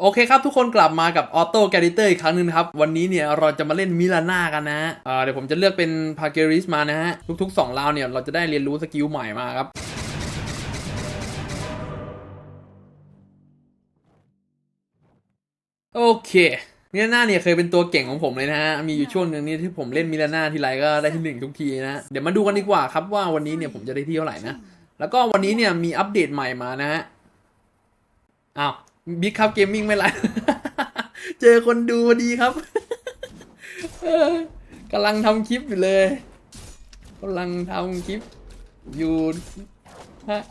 โอเคครับทุกคนกลับมากับออโต้แกริเตอร์อีกครั้งหนึงครับ วันนี้เนี่ยเราจะมาเล่นมิลาน่ากันนะะเดี๋ยวผมจะเลือกเป็นพาเกริสมานะฮะ ทุกๆ2ราวเนี่ยเราจะได้เรียนรู้สกิลใหม่มาครับ โอเคมิลาน่าเนี่ยเคยเป็นตัวเก่งของผมเลยนะฮะ มีอยู่ช่วงหนึ่งนี่ที่ผมเล่นมิลาน่าทีไรก็ได้ที่หนึ่งทุกทีนะ เดี๋ยวมาดูกันดีกว่าครับว่าวันนี้เนี่ยผมจะได้ที่เท่าไหร่นะ แล้วก็วันนี้เนี่ยมีอัปเดตใหม่มานะฮะ อ้าว บิ๊กคัพเกมมิ่งไม่ไรเจอคนดูพอดีครับกำลังทำคลิปอยู่เลยกำลังทำคลิปอยู่ฮะ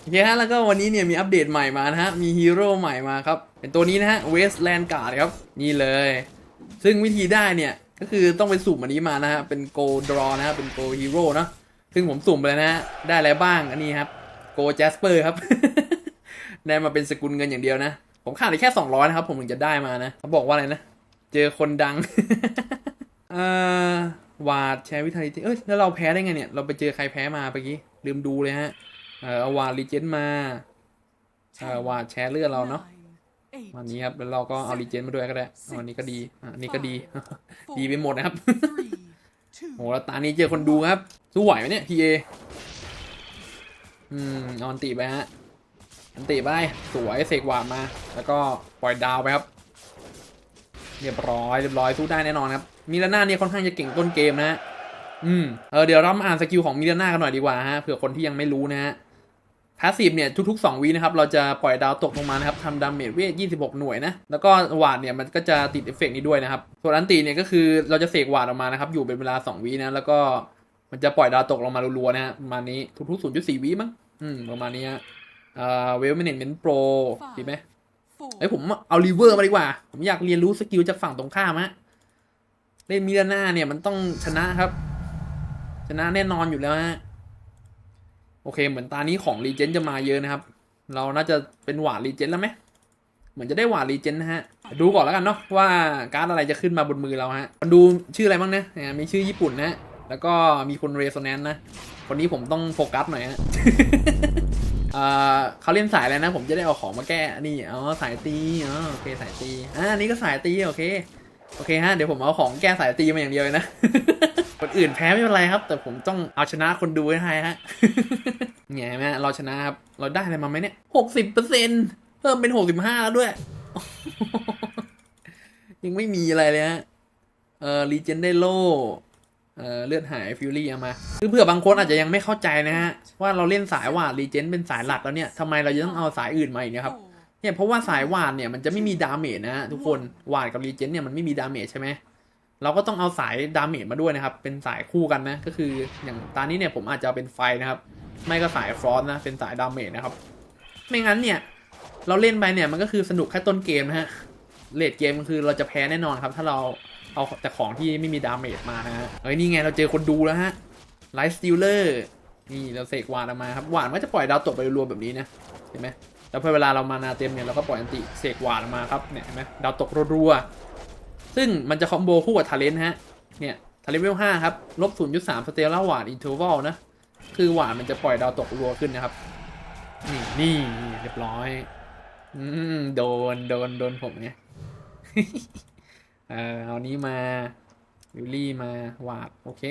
โอเคฮะแล้วก็วันนี้เนี่ยมีอัปเดตใหม่มานะฮะ มีฮีโร่ใหม่มาครับ เป็นตัวนี้นะฮะเวสแลนการ์ดครับ นี่เลย ซึ่งวิธีได้เนี่ย ก็คือต้องไปสุ่มอันนี้มานะฮะ เป็นโกดรอนะฮะ เป็นโกฮีโร่เนะซึ่งผมสุ่มไปแล้วนะฮะ ได้อะไรบ้างอันนี้ครับ โกแจสเปอร์ครับ ได้มาเป็นสกุลเงินอย่างเดียวนะ ผมขาดอีกแค่สองร้อยนะครับ ผมถึงจะได้มานะ เขาบอกว่าอะไรนะ เจอคนดังเอ่อวาดแชร์วิทยาเอ้ย แล้วเราแพ้ได้ไงเนี่ย เราไปเจอใครแพ้มาเมื่อกี้ ลืมดูเลยฮะ เออเอาวาดรีเจนมาเออวาดแชร์เลือดเราเนาะวันนี้ครับแล้วเราก็เอารีเจนมาด้วยก็ได้เอาอันนี้ก็ดีอะอันนี้ก็ดี ดีไปหมดนะครับโหแล้วตานี้เจอคนดูครับ สู้ไหวไหมเนี่ยพีเอ อืมเอาอันติไปฮะอันติไปสวยเสกวาดมา แล้วก็ปล่อยดาวไปครับ เรียบร้อยเรียบร้อยสู้ได้แน่นอนครับมิลาน่าเนี่ยค่อนข้างจะเก่งต้นเกมนะฮะอืมเออเดี๋ยวเรามาอ่านสกิลของมิลาน่ากันหน่อยดีกว่าฮะเผื่อคนที่ยังไม่รู้นะฮะพาสซีฟเนี่ยทุกๆ 2วินะครับ เราจะปล่อยดาวตกลงมานะครับทำดาเมจเวท 26 หน่วยนะ แล้วก็หวาดเนี่ยมันก็จะติดเอฟเฟกต์นี้ด้วยนะครับ ส่วนอันตีเนี่ยก็คือเราจะเสกหวาดออกมานะครับ อยู่เป็นเวลา 2วินะ แล้วก็มันจะปล่อยดาวตกลงมารัวๆนะฮะประมาณนี้ทุกๆ 0.4วิมั้ง อืม ประมาณนี้ฮะเอ่อเวลเมนเมนโปรดีไหมเอ้ยผมเอารีเวอร์มาดีกว่า ผมอยากเรียนรู้สกิลจากฝั่งตรงข้ามฮะเล่นมิลาน่าเนี่ยมันต้องชนะครับ ชนะแน่นอนอยู่แล้วฮะโอเค เหมือนตานี้ของรีเจนจะมาเยอะนะครับ เราน่าจะเป็นหวาดรีเจนแล้วไหมเหมือนจะได้หวาดรีเจนนะฮะ ดูก่อนแล้วกันเนาะว่าการ์ดอะไรจะขึ้นมาบนมือเราฮะ มันดูชื่ออะไรบ้างนะอ่ามีชื่อญี่ปุ่นนะ แล้วก็มีคนเรโซแนนนะ คนนี้ผมต้องโฟกัสหน่อยฮะเขาเล่นสายอะไรนะ ผมจะได้เอาของมาแก้นี่อ๋อสายตีอ๋อโอเคสายตีอ่าอันนี้ก็สายตีโอเคโอเคฮะเดี๋ยวผมเอาของแก้สายตีมาอย่างเดียวเลยนะ คนอื่นแพ้ไม่เป็นไรครับ แต่ผมต้องเอาชนะคนดูให้ได้ฮะไงแม่เราชนะครับ เราได้อะไรมาไหมเนี่ยหกสิบเปอร์เซ็นเพิ่มเป็นหกสิบห้าแล้วด้วย ยังไม่มีอะไรเลยฮะเออรีเจนได้โล เลือดหายฟิวรี่เอามาคือเผื่อบางคนอาจจะยังไม่เข้าใจนะฮะว่าเราเล่นสายหวาดรีเจนเป็นสายหลักแล้วเนี่ยทำไมเราจะต้องเอาสายอื่นมาอีกนะครับเนี่ยเพราะว่าสายหวาดเนี่ยมันจะไม่มีดาเมจนะฮะทุกคนหวาดกับรีเจนเนี่ยมันไม่มีดาเมจใช่ไหมเราก็ต้องเอาสายดาเมจมาด้วยนะครับเป็นสายคู่กันนะก็คืออย่างตอนนี้เนี่ยผมอาจจะเป็นไฟนะครับ ไม่ก็สายฟรอนนะเป็นสายดาเมจนะครับ ไม่งั้นเนี่ยเราเล่นไปเนี่ยมันก็คือสนุกแค่ต้นเกมนะฮะเลดเกมก็คือเราจะแพ้แน่นอนครับ ถ้าเรา เอาแต่ของที่ไม่มีดาเมจมานะฮะเฮ้ยนี่ไงเราเจอคนดูแล้วฮะไลฟ์สติลเลอร์นี่เราเสกหวานออกมาครับหวานก็จะปล่อยดาวตกไปรวมแบบนี้นะเห็นไหมแล้วพอเวลาเรามานาเต็มเนี่ยเราก็ปล่อยอันติเสกหวานออกมาครับเนี่ยเห็นไหมดาวตกรัวๆซึ่งมันจะคอมโบคู่กับทาเลนฮะเนี่ยทาเลนเวลห้าครับลบศูนย์จุดสามสเตลล่าหวานอินเทอร์วัลนะคือหวานมันจะปล่อยดาวตกรัวขึ้นนะครับนี่นี่เรียบร้อย อืมโดนโดนโดนผมไง เออเอานี้มาฟิวลี่มาวาดโอเค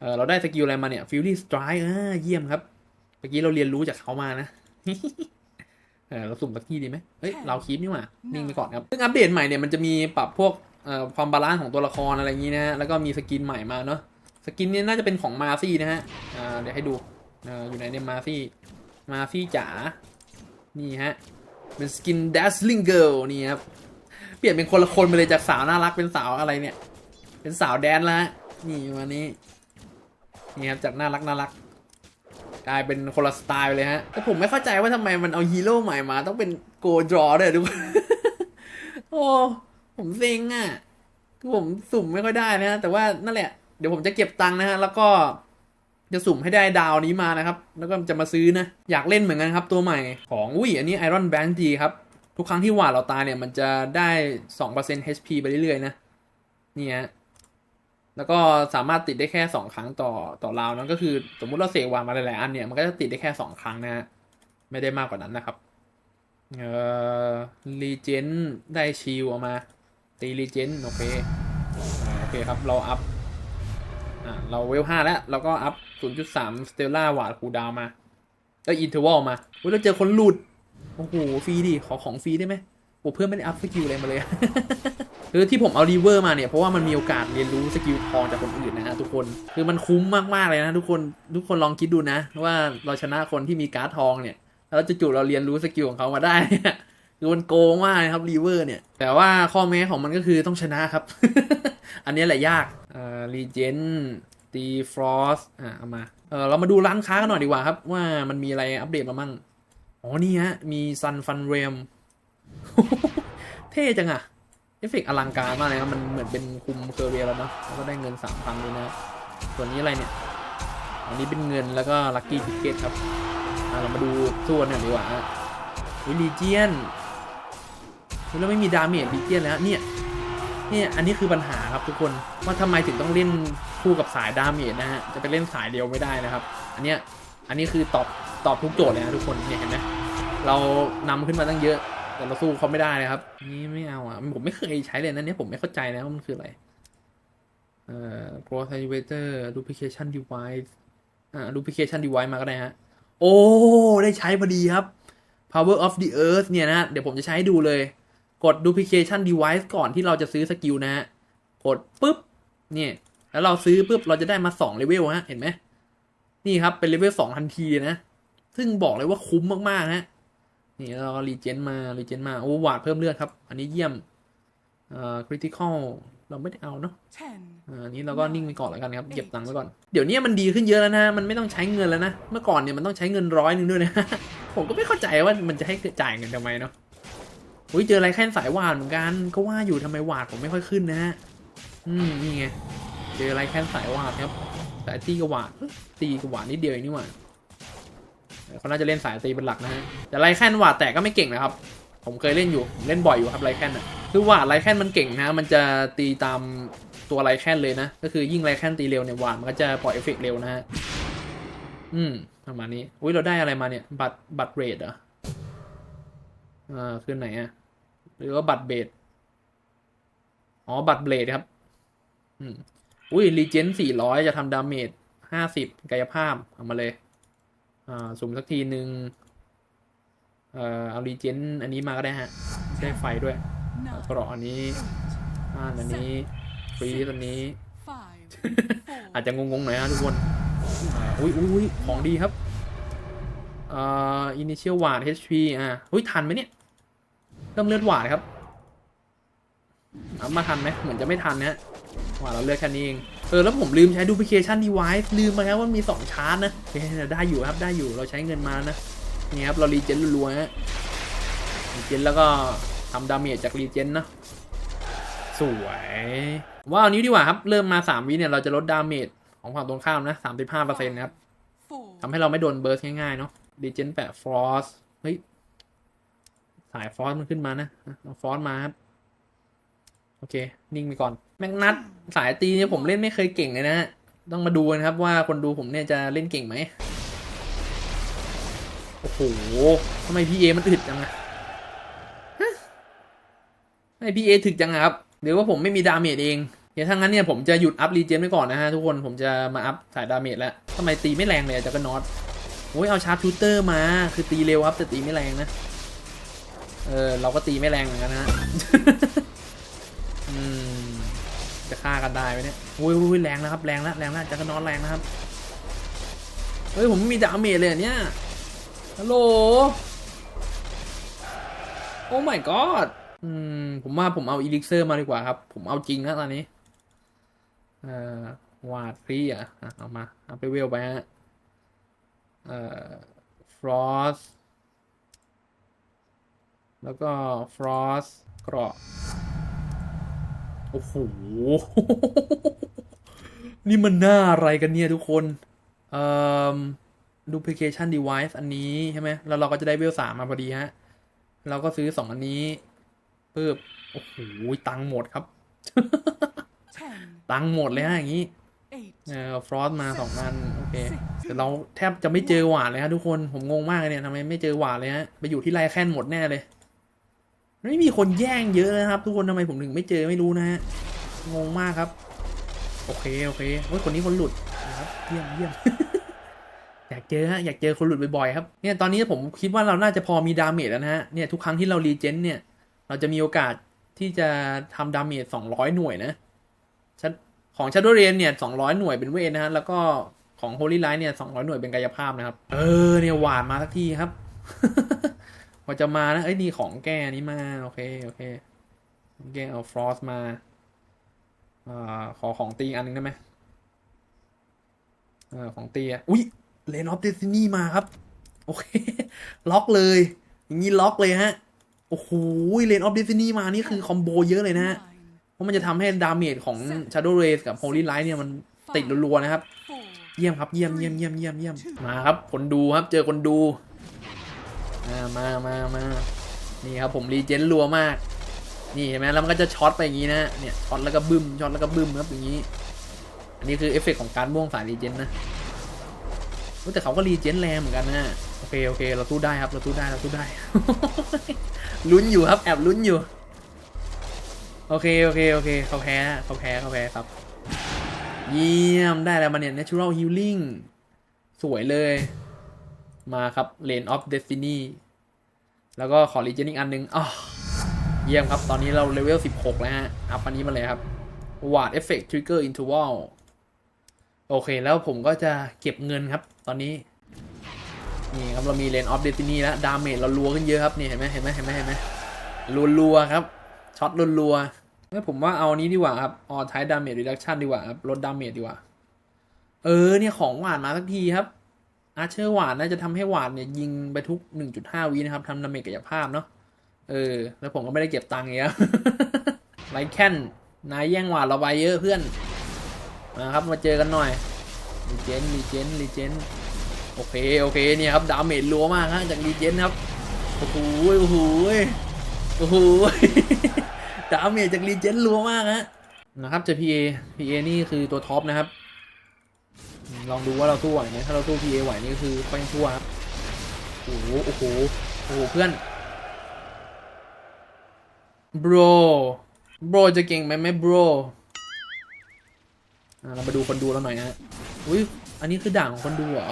เออเราได้สกิลอะไรมาเนี่ยฟิวลี่สไตร์เออเยี่ยมครับเมื่อกี้เราเรียนรู้จากเขามานะเออเราสุ่มสักที่ดีไหมเฮ้ยเราคีปนี่หว่านิ่งไปก่อนครับซึ่งอัปเดตใหม่เนี่ยมันจะมีปรับพวกเอ่อความบาลานซ์ของตัวละครอะไรอย่างนี้นะฮะแล้วก็มีสกินใหม่มาเนาะสกินเนี่ยน่าจะเป็นของมาซี่นะฮะอ่าเดี๋ยวให้ดูอ่าอยู่ไหนเนี่ยมาซี่มาซี่จ๋านี่ฮะเป็นสกิน dazzling girl นี่ครับ เปลี่ยนเป็นคนละคนไปเลยจากสาวน่ารักเป็นสาวอะไรเนี่ย เป็นสาวแดนแล้วฮะนี่วันนี้นี่ครับจากน่ารักน่ารักกลายเป็นคนละสไตล์ไปเลยฮะ แต่ผมไม่เข้าใจว่าทำไมมันเอาฮีโร่ใหม่มา ต้องเป็นโกดรอด้วยทุกคนโอ้ผมเซ็งอะคือผมสุ่มไม่ค่อยได้นะแต่ว่านั่นแหละเดี๋ยวผมจะเก็บตังค์นะฮะแล้วก็จะสุ่มให้ได้ดาวนี้มานะครับ แล้วก็จะมาซื้อนะ อยากเล่นเหมือนกันครับตัวใหม่ของอุ้ยอันนี้ Iron Band G ครับ ทุกครั้งที่หวาดเราตายเนี่ยมันจะได้2% HP ไปเรื่อยๆนะนี่ฮะแล้วก็สามารถติดได้แค่สองครั้งต่อต่อราวนะก็คือสมมุติเราเสกวานมาหลายๆอันเนี่ยมันก็จะติดได้แค่สองครั้งนะฮะไม่ได้มากกว่านั้นนะครับเอ่อรีเจนได้ชิลเอามา ตีรีเจนโอเคอโอเคครับเราอัพอ่าเราเวลห้าแล้วเราก็อัพ 0.3 สเตลล่าวาดคูดาวมาก็อินเทอร์วลมาเฮ้ยเราเจอคนหลุด โอ้โหฟรีดิขอของฟรีได้ไหมโอ้เพื่อนไม่ได้อัพสกิลอะไรมาเลยคือที่ผมเอารีเวอร์มาเนี่ยเพราะว่ามันมีโอกาสเรียนรู้สกิลทองจากคนอื่นนะฮะทุกคนคือมันคุ้มมากๆเลยนะทุกคนทุกคนลองคิดดูนะ ว่าเราชนะคนที่มีการ์ดทองเนี่ยแล้วจู่ๆเราเรียนรู้สกิลของเขามาได้คือมันโกงมากนะครับรีเวอร์เนี่ย แต่ว่าข้อแม้ของมันก็คือต้องชนะครับ อันนี้แหละยากเอ่อรีเจนตีฟรอสอะเอามาเออเรามาดูร้านค้ากันหน่อยดีกว่าครับ ว่ามันมีอะไรอัปเดตมามั่ง อ๋อ นี่ฮะ มีซันฟันเรม เท่จังอะเอฟเฟกอลังการมากเลยครับ มันเหมือนเป็นคุมเคอร์เรียแล้วเนาะแล้วก็ได้เงินสามพันด้วยนะส่วนนี้อะไรเนี่ย อันนี้เป็นเงินแล้วก็ลัคกี้ทิเกตครับอะเรามาดูส่วนหน่อยดีกว่าฮะวิลีเจียนแล้วไม่มีดาเมจลีเจียนแล้วเนี่ยเนี่ยอันนี้คือปัญหาครับทุกคนว่าทำไมถึงต้องเล่นคู่กับสายดาเมจนะฮะจะไปเล่นสายเดียวไม่ได้นะครับ อันเนี้ยอันนี้คือตอบตอบทุกโจทย์เลยนะทุกคนเนี่ยเห็นไหม เรานำขึ้นมาตั้งเยอะ แต่เราสู้เขาไม่ได้นะครับ นี่ไม่เอาอะผมไม่เคยใช้เลยนะเนี่ยผมไม่เข้าใจนะว่ามันคืออะไรเอ่อ Pro Activator Duplication Device อ่า Duplication Device มาก็ได้ฮะ โอ้ ได้ใช้พอดีครับ Power of the Earth เนี่ยนะเดี๋ยวผมจะใช้ดูเลย กด duplication device ก่อนที่เราจะซื้อสกิลนะฮะ กดปุ๊บ เนี่ย แล้วเราซื้อปุ๊บ เราจะได้มา2เลเวลฮะ เห็นไหม นี่ครับ เป็นเลเวล2ทันทีนะ ซึ่งบอกเลยว่าคุ้มมากๆฮะ นี่เรารีเจนมารีเจนมาโอ้วาดเพิ่มเลือดครับ อันนี้เยี่ยมเอ่อ critical เราไม่ได้เอาเนาะ Ten, อ่าอันนี้เราก็นิ่งไปก่อนแล้วกันครับเก็บตังค์ไว้ก่อน เดี๋ยวนี้มันดีขึ้นเยอะแล้วนะ มันไม่ต้องใช้เงินแล้วนะ เมื่อก่อนเนี่ยมันต้องใช้เงินร้อยหนึ่งด้วยนะ ผมก็ไม่เข้าใจว่ามันจะให้จ่ายเงินทำไมเนาะอุ้ยเจออะไรแค่นสายหวานเหมือนกันก็ว่าอยู่ทำไมหวานผมไม่ค่อยขึ้นนะฮะ อืมนี่ไง เจออะไรแค่นสายหวานครับสายตีกับหวานเอ้ยตีกับหวานนิดเดียวเองนี่หว่า เขาน่าจะเล่นสายตีเป็นหลักนะฮะแต่ไรแค่นหวานแตกก็ไม่เก่งนะครับ ผมเคยเล่นอยู่เล่นบ่อยอยู่ครับไรแคนอะคือหวานไรแคนมันเก่งนะมันจะตีตามตัวไรแคนเลยนะ ก็คือยิ่งไรแคนตีเร็วเนี่ยหวานมันก็จะปล่อยเอฟเฟกต์เร็วนะฮะอืมประมาณนี้อุ้ยเราได้อะไรมาเนี่ย บัตรบัตรเรทเหรออ่าคือไหนอะหรือว่าบัตรเบดอ๋อบัตรเบลดครับ อืม อุ้ยรีเจนสี่ร้อยจะทำดาเมจห้าสิบกายภาพ เอามาเลย อ่าสุ่มสักทีหนึ่งเอ่อเอารีเจนอันนี้มาก็ได้ฮะได้ไฟด้วย nine, กรอกอันนี้อ่านอันนี้ฟรีอันนี้ อาจจะงงๆหน่อยฮะทุกคนอุ้ยอุ้ยอุ้ยของดีครับเอ่อ initial หวาด HP อ่าอุ้ยทันไหมเนี่ยเริ่มเลือดหวาดครับมาทันไหมเหมือนจะไม่ทันนะฮะ ว่าเราเลือกแค่นี้เองเออแล้วผมลืมใช้ duplication device ลืมมาครับว่ามี 2 ชาร์จนะโอเคได้อยู่ครับได้อยู่เราใช้เงินมานะนี่ครับเรารีเจนรัวๆฮะรีเจนแล้วก็ทำดาเมจจากรีเจนนะสวยว่าเอานี้ดีกว่าครับ เริ่มมา 3 วิเนี่ยเราจะลดดาเมจของฝั่งตรงข้ามนะ35%นะครับทำให้เราไม่โดนเบิร์สง่ายๆเนาะดีเจนแปะฟรอสเฮ้ยสายฟรอสมันขึ้นมานะเอาฟรอสมาครับ โอเค นิ่งไปก่อน แมกนัทสายตีเนี่ยผมเล่นไม่เคยเก่งเลยนะฮะต้องมาดูกันครับว่าคนดูผมเนี่ยจะเล่นเก่งไหม โอ้โหทำไมพีเอมันอึดจังอะฮะทำไมพีเอถึกจังอะครับหรือว่าผมไม่มีดาเมจเองเดี๋ยวถ้างั้นเนี่ยผมจะหยุดอัพรีเจนไว้ก่อนนะฮะทุกคนผมจะมาอัพสายดาเมจแล้วทำไมตีไม่แรงเลยจากก็นอตโอ้ยเอาชาร์ปชูเตอร์มา คือตีเร็วครับแต่ตีไม่แรงนะ เออเราก็ตีไม่แรงเหมือนกันนะฮะ จะฆ่ากันได้ไหมเนี่ยอุ้ยอุ้ยแรงนะครับแรงแล้วแรงแล้วจากก็นอตแรงนะครับ เฮ้ยผมไม่มีดาเมจเลยเนี่ย ฮัลโหล โอ้ my god อืมผมว่าผมเอาอีลิกเซอร์มาดีกว่าครับ ผมเอาจริงนะตอนนี้เอ่อวาดฟรีอะอะเอามา เอาไปเวลไปฮะ เอ่อฟรอสแล้วก็ฟรอสเกราะ อ้โห นี่มันหน้าอะไรกันเนี่ยทุกคนเอ่อ duplication device อันนี้ใช่ไหมแล้วเราก็จะได้เวลสามมาพอดีฮะ เราก็ซื้อสองอันนี้ปึ๊บโอ้โห ตังค์หมดครับ ten, ตังค์หมดเลยฮะอย่างนี้ eight, เออฟรอสมาสองอันโอเค แต่เราแทบจะไม่เจอหวานเลยฮะทุกคน ผมงงมากเลยเนี่ยทำไมไม่เจอหวานเลยฮะ ไปอยู่ที่ไรแคนหมดแน่เลย ไม่มีคนแย่งเยอะนะครับ ทุกคนทำไมผมถึงไม่เจอไม่รู้นะฮะงงมากครับ โอเคโอเคโอ้ยคนนี้คนหลุดนะครับเยี่ยมเยี่ยมอยากเจอฮะอยากเจอคนหลุดบ่อยๆครับเนี่ยตอนนี้ผมคิดว่าเราน่าจะพอมีดาเมจแล้วนะฮะเนี่ยทุกครั้งที่เรารีเจนเนี่ยเราจะมีโอกาสที่จะทำดาเมจ200หน่วยนะชัดของชัด o w เรนเนี่ย200หน่วยเป็นเวทนะฮะแล้วก็ของ Holy Light เนี่ย200หน่วยเป็นกายภาพนะครับ เออเนี่ยหวานมาสักทีครับ พอจะมานะ เอ้ยนี่ของแก้นี้มา โอเค โอเคแก้เอาฟรอสมาอ่าขอของตีอันหนึงได้ไหมเออของตีอะอุ้ยเลนออฟเดซินี่มาครับ โอเค ล็อกเลย อย่างนี้ล็อกเลยฮะ โอ้โหเลนออฟเดซินี่มานี่คือคอมโบเยอะเลยนะฮะ เพราะมันจะทำให้ดาเมจของ Shadow Rays กับ Holy Light เนี่ยมันติดรัวๆนะครับ เยี่ยมครับ เยี่ยมเยี่ยมเยี่ยมเยี่ยมเยี่ยมมาครับ คนดูครับ เจอคนดู มามามามานี่ครับผมรีเจนรัวมาก นี่เห็นไหมแล้วมันก็จะช็อตไปอย่างนี้นะเนี่ยช็อตแล้วก็บึ้มช็อตแล้วก็บึ้มครับอย่างนี้ อันนี้คือเอฟเฟกต์ของการม่วงสายรีเจนนะแต่เขาก็รีเจนแรงเหมือนกันนะโอเคโอเคเราสู้ได้ครับเราสู้ได้เราสู้ได้ลุ้นอยู่ครับแอบลุ้นอยู่ โอเคโอเคโอเคเขาแพ้เขาแพ้เขาแพ้ครับ เยี่ยมได้แล้วมาเนี่ย natural healing สวยเลย มาครับ lane of destiny แล้วก็ขอ regen อีกอันหนึงอ๋อเยี่ยมครับ ตอนนี้เราเลเวล 16 แล้วฮะ อัพอันนี้มาเลยครับ ward effect trigger interval โอเค แล้วผมก็จะเก็บเงินครับ ตอนนี้ นี่ครับ เรามี lane of destiny แล้ว ดาเมจเรารัวขึ้นเยอะครับ นี่เห็นไหมเห็นไหมเห็นไหมเห็นไหมรัวๆครับ ช็อตรัวๆงั้นผมว่าเอานี้ดีกว่าครับ all type damage reduction ดีกว่าครับ ลดดาเมจดีกว่า เออ เนี่ยของหวานมาสักทีครับ อาร์เชอร์หวานน่าจะทำให้หวานเนี่ยยิงไปทุก 1.5วินะครับทำดาเมจกายภาพเนาะเออ แล้วผมก็ไม่ได้เก็บตังค์เงี้ยไลแคนนายแย่งหวานเราไปเยอะเพื่อนมาครับมาเจอกันหน่อยรีเจนรีเจนรีเจนโอเคโอเคเนี่ยครับดาเมจรัวมากฮะจากรีเจนครับโอ้โหโอ้โหโอ้โหดาเมจจากรีเจนรัวมากฮะนะครับเจอ PA PA นี่คือตัวท็อปนะครับ ลองดูว่าเราสู้ไหวไหมถ้าเราสู้ PA ไหวนี่ก็คือค่อยชั่วครับโอ้โหโอ้โหโอ้โหเพื่อน bro bro จะเก่งไหมไหม bro เรามาดูคนดูเราหน่อยนะอุ้ยอันนี้คือด่านของคนดูเหรอ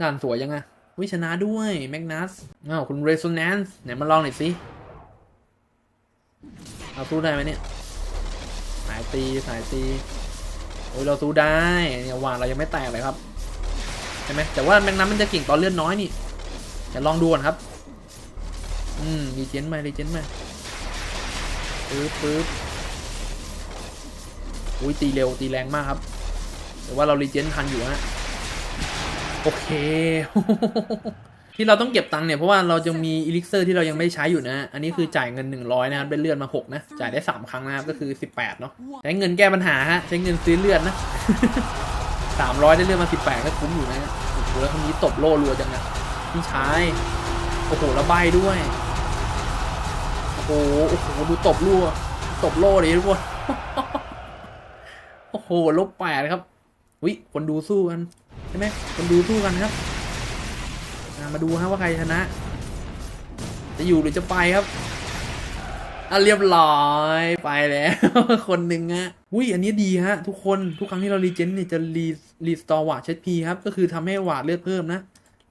ด่านสวยยังไงวิชนะด้วยแมกนัสอ้าวคุณ resonance ไหนมาลองหน่อยสิเราสู้ได้ไหมเนี่ย สายตีสายตี โอ้ยเราสู้ได้เนี่ยหวานเรายังไม่แตกเลยครับใช่ไหมแต่ว่าแมงน้ำมันจะเก่งตอนเลือดน้อยนี่เดี๋ยวลองดูก่อนครับ อืมรีเจนมารีเจนมาปึ๊บปึ๊บอุ้ยตีเร็วตีแรงมากครับ แต่ว่าเรารีเจนทันอยู่ฮะโอเค ที่เราต้องเก็บตังค์เนี่ยเพราะว่าเราจะมีอีลิกเซอร์ที่เรายังไม่ได้ใช้อยู่นะ อันนี้คือจ่ายเงิน 100 นะครับได้เลือดมา 6 นะ จ่ายได้ 3 ครั้งนะครับก็คือ 18 เนาะใช้เงินแก้ปัญหาฮะใช้เงินซื้อเลือดนะ 300 ได้เลือดมา 18 ก็คุ้มอยู่นะโอ้โหแล้วคนนี้ตบโล่รัวจังนะพี่ชายโอ้โหแล้วใบด้วยโอ้โหโอ้โหดูตบรั่วตบโล่ดิทุกคนโอ้โหลบแปดครับวิคนดูสู้กันใช่ไหมคนดูสู้กันครับอะ มาดูฮะว่าใครชนะ จะอยู่หรือจะไปครับอะเรียบร้อยไปแล้ว คนหนึ่งฮะอุ้ยอันนี้ดีฮะ ทุกคนทุกครั้งที่เรารีเจนเนี่ยจะรีรีสตอร์วาดเช็ดพีครับ ก็คือทำให้หวาดเลือดเพิ่มนะ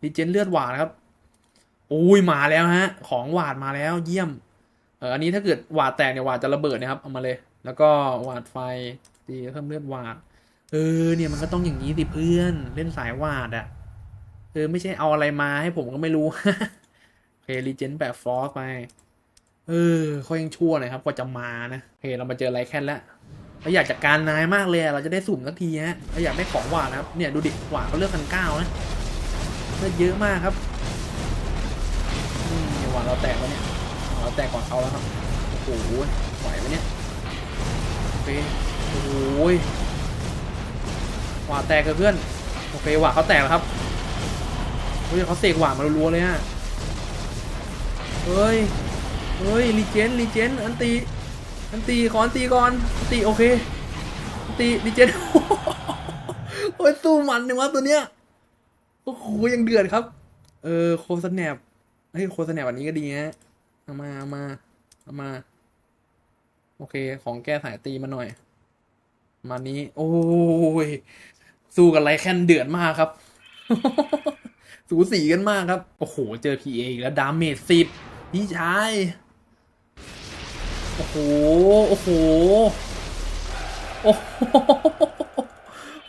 รีเจนเลือดหวาดครับโอ้ยมาแล้วฮะ ของหวาดมาแล้วเยี่ยมเอออันนี้ถ้าเกิดหวาดแตกเนี่ยหวาดจะระเบิดนะครับเอามาเลย แล้วก็หวาดไฟตีเพิ่มเลือดหวาดเออเนี่ยมันก็ต้องอย่างนี้สิเพื่อนเล่นสายหวาดอะ เออไม่ใช่เอาอะไรมาให้ผมก็ไม่รู้โอเครีเจนแบบฟอสไป เออเขายังชั่วหน่อยครับกว่าจะมานะโอเคเรามาเจอไรแค่แล้วเราอยากจัดการนายมากเลยเราจะได้สุ่มสักทีฮะเราอยากได้ของหวานนะครับเนี่ยดูดิหวานเขาเลือกพันเก้านะเลือกเยอะมากครับนี่หวานเราแตกแล้วเนี่ยหวานเราแตกก่อนเขาแล้วครับโอ้โหไหวไหมเนี่ยโอเคโอ้โหวานแตกเลยเพื่อนโอเคหวานเขาแตกแล้วครับ ฮ้ยเขาเสกหวานมารัวเลยฮะเฮ้ยเฮ้ยรีเจนรีเจนอันตีอันตีขออันตีก่อนอันตีโอเคตีดีเจนโอ้ยสู้มันเนี่ยวะตัวเนี้ยโอ้โหยังเดือดครับ เออโคสแนปเฮ้ยโคสแนปอันนี้ก็ดีฮะเอามาเอามาเอามา โอเค ของแก้สายตีมาหน่อย มานี้ โอ้ยสู้กันไรแค่นเดือดมากครับ สูสีกันมากครับ โอ้โห เจอ PA อีกแล้วดาเมจสิบพี่ชาย โอ้โห โอ้โห โอ้โห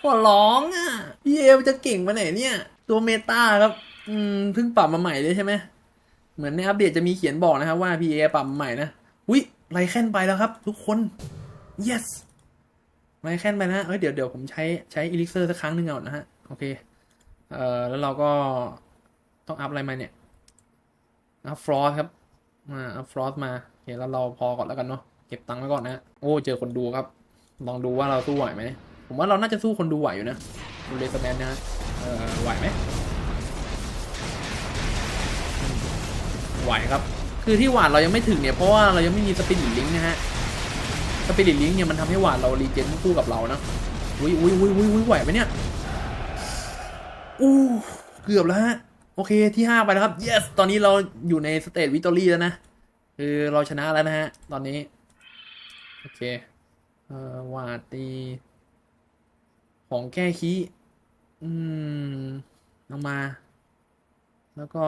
ขอร้องอะ พี่เอจะเก่งมาไหนเนี่ย ตัวเมตาครับ อืมเพิ่งปรับมาใหม่เลยใช่ไหม เหมือนในอัปเดตจะมีเขียนบอกนะครับว่า PA ปรับมาใหม่นะวิไรแค่นไปแล้วครับ ทุกคน yes ไรแค่นไปนะเอ้ยเดี๋ยวเดี๋ยวผมใช้ใช้อีลิกเซอร์สักครั้งหนึ่งก่อนนะฮะ โอเค เอ่อแล้วเราก็ต้องอัพอะไรมาเนี่ยอัพฟรอสครับมาอัพฟรอสมาโอเคแล้วเราพอก่อนแล้วกันเนาะเก็บตังค์ไว้ก่อนนะโอ้เจอคนดูครับ ลองดูว่าเราสู้ไหวไหมผมว่าเราน่าจะสู้คนดูไหวอยู่นะดูเลสแมนนะฮะเออไหวไหมไหวครับ คือที่หวาดเรายังไม่ถึงเนี่ย เพราะว่าเรายังไม่มีสปิริตลิงนะฮะ สปิริตลิงเนี่ยมันทำให้หวาดเรารีเจนคู่กับเรานะ อุ้ยอุ้ยอุ้ยอุ้ยอุ้ยไหวไหมเนี่ย อู้เกือบแล้วฮะ โอเคที่ห้าไปแล้วครับ yes ตอนนี้เราอยู่ในสเตจวิตอรี่แล้วนะ คือเราชนะแล้วนะฮะ ตอนนี้ โอเค เอ่อหวาดตี ของแก้คีย์อืมเอามา แล้วก็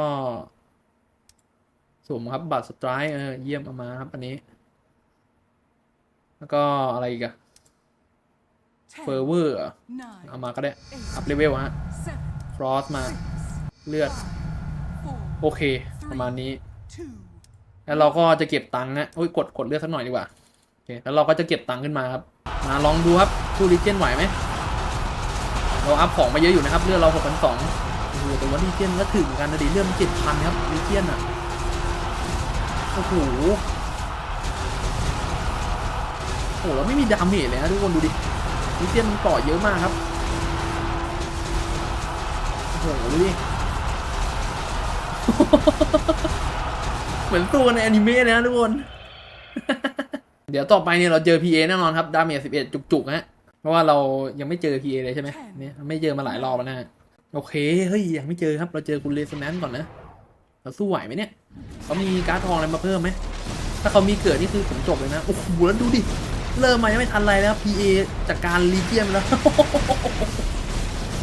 สุ่มครับบัตรสไตร์เออเยี่ยมเอามาครับอันนี้ แล้วก็อะไรอีกอะเฟอร์เวอร์เอามาก็ได้ อัพเลเวลฮะ ฟรอสมา เลือด โอเค ประมาณนี้ แล้วเราก็จะเก็บตังค์นะโอ้ยกดกดเลือดสักหน่อยดีกว่าโอเคแล้วเราก็จะเก็บตังค์ขึ้นมาครับมาลองดูครับทูริเจนไหวไหมเราอัพของมาเยอะอยู่นะครับเลือดเราหกพันสองโอ้โหแต่ว่าลีเจียนก็ถึงกันนะดิเลือดมันเจ็ดพันครับลีเจียนอะโอ้โหโอ้โหเราไม่มีดาเมจเลยนะทุกคนดูดิลีเจียนมันเกาะเยอะมากครับ โอ้โหดูดิเหมือนตัวในอนิเมะเลยนะทุกคน เดี๋ยวต่อไปเนี่ยเราเจอ PA แน่นอนครับ ดาเมจ11 จุกๆฮะ เพราะว่าเรายังไม่เจอ PA เลยใช่ไหมเนี่ยไม่เจอมาหลายรอบแล้วนะฮะโอเค เฮ้ย ยังไม่เจอครับ เราเจอคุณเลสแนนก่อนนะ เราสู้ไหวไหมเนี่ย เขามีการ์ดทองอะไรมาเพิ่มไหม ถ้าเขามีเกิดนี่คือผมจบเลยนะ โอ้โห แล้วดูดิ เริ่มมายังไม่ทันไรแล้ว PA จากการรีเจียมแล้ว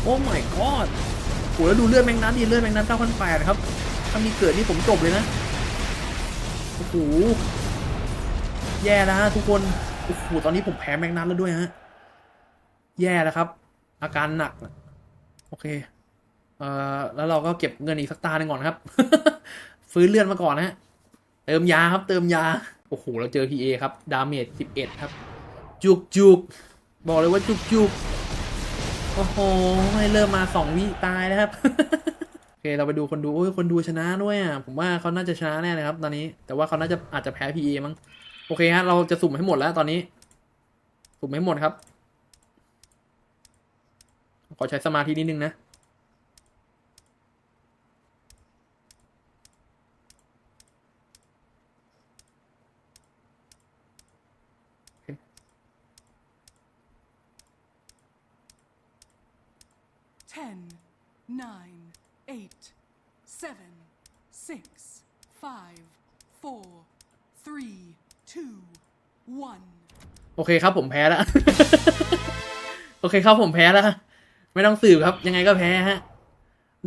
โอ้ my god โอ้แล้วดูเลือดแมงนัดดิเลือดแมงนัด9,800ครับ ถ้ามีเกิดนี่ผมจบเลยนะ โอ้โห แย่แล้วฮะทุกคน โอ้โห ตอนนี้ผมแพ้แมงนัดแล้วด้วยฮะ แย่แล้วครับ อาการหนัก โอเค เอ่อ แล้วเราก็เก็บเงินอีกสักตาหนึ่งก่อนครับ ฟื้นเลือดมาก่อนนะฮะเติมยาครับ เติมยา โอ้โห เราเจอ PA ครับ ดาเมจ11ครับ จุกจุกบอกเลยว่าจุกจุก โอ้โหไม่เริ่มมาสองวิตายแล้วครับโอเคเราไปดูคนดูโอ้ยคนดูชนะด้วยอะผมว่าเขาน่าจะชนะแน่เลยครับ ตอนนี้ แต่ว่าเขาน่าจะอาจจะแพ้ PA มั้งโอเคฮะเราจะสุ่มให้หมดแล้วตอนนี้ สุ่มให้หมดครับ ขอใช้สมาธินิดนึงนะ Ten, nine, eight, seven, six, five, four, three, two, one. โอเคครับผมแพ้แล้ว โอเคครับผมแพ้แล้ว ไม่ต้องสืบครับ ยังไงก็แพ้ฮะ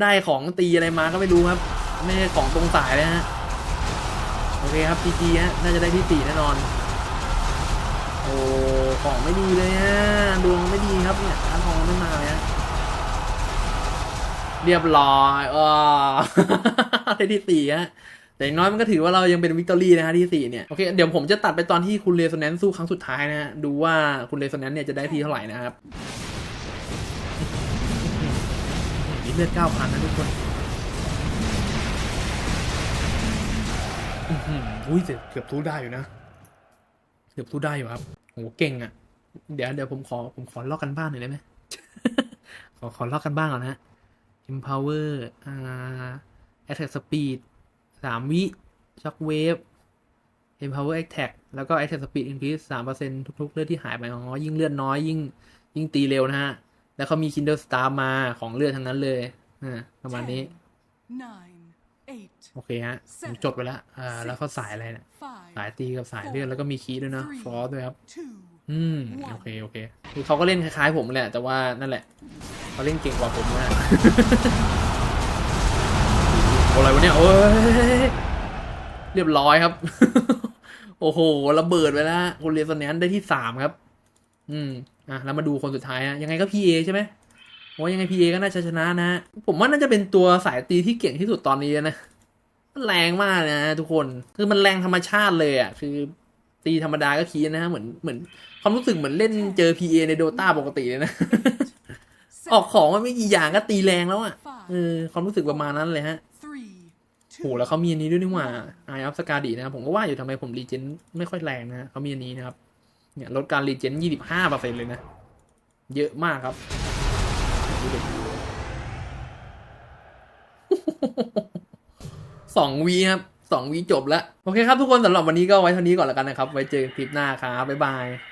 ได้ของตีอะไรมาก็ไม่รู้ครับ ไม่ใช่ของตรงสายเลยฮะ โอเคครับจีจีฮะ น่าจะได้ที่สี่แน่นอน โอ้ ของไม่ดีเลยฮะ ดวงไม่ดีครับเนี่ยร้านทองไม่มาเลยฮะ เรียบร้อยเออได้ที่สี่ฮะแต่อย่างน้อยมันก็ถือว่าเรายังเป็นวิกตอรี่นะฮะที่สี่เนี่ย โอเค เดี๋ยวผมจะตัดไปตอนที่คุณเรโซแนนซ์สู้ครั้งสุดท้ายนะฮะ ดูว่าคุณเรโซแนนซ์เนี่ยจะได้ทีเท่าไหร่นะครับนี่เลือดเก้าพันนะทุกคนอุ้ยเกือบทุได้อยู่นะ เกือบทุได้อยู่ครับโหเก่งอะ่ะ เดี๋ยวเดี๋ยวผมขอผมขอลอกกันบ้านหน่อยได้ไหมขอขอลอกกันบ้านก่อนนะ empower อ่า attack speed สามวิ shock wave empower attack แล้วก็ attack speed increase 3%ทุก ๆ เลือดที่หายไปอ๋อยิ่งเลือดน้อยยิ่งยิ่งตีเร็วนะฮะ แล้วเขามี kindle star มาของเลือดทั้งนั้นเลยอ่าประมาณนี้ Ten, nine, eight, โอเคฮะผมจดไปแล้วอ่าแล้วเขาสายอะไรเนี่ยสาย five, ตีกับสายเลือดแล้วก็มีคีย์ด้วยนะฟอสด้วยครับ two, อืมโอเคโอเคคือเขาก็เล่นคล้ายๆผมแหละ แต่ว่านั่นแหละเขาเล่นเก่งกว่าผมนะอะไรวะเนี่ยโอ้ยเรียบร้อยครับ โอ้โหระเบิดไปแล้วคุณเรียนสแนนได้ที่สามครับ อืมอะแล้วมาดูคนสุดท้ายฮะยังไงก็พีเอใช่ไหมว่ายังไงพีเอก็น่าจะชนะนะ ผมว่าน่าจะเป็นตัวสายตีที่เก่งที่สุดตอนนี้นะมันแรงมากนะทุกคนคือมันแรงธรรมชาติเลยอะ คือ ตีธรรมดาก็คีย์นะฮะเหมือนเหมือนความรู้สึกเหมือนเล่นเจอ PA ในโดตาปกติเลยนะ ออกของมันไม่กี่อย่างก็ตีแรงแล้วอะเออความรู้สึกประมาณนั้นเลยฮะ three, โหแล้วเขามีอันนี้ด้วยนี่หว่า Eye of Skadi นะครับผมก็ว่าอยู่ทำไมผมรีเจนไม่ค่อยแรงนะฮะเขามีอันนี้นะครับเนี่ยลดการรีเจนยี่สิบห้าเปอร์เซ็นเลยนะ เยอะมากครับดูดิสองวีครับ สองวีจบแล้ว โอเคครับทุกคนสำหรับวันนี้ก็ไว้เท่านี้ก่อนแล้วกันนะครับ ไว้เจอกันคลิปหน้าครับ บ๊ายบาย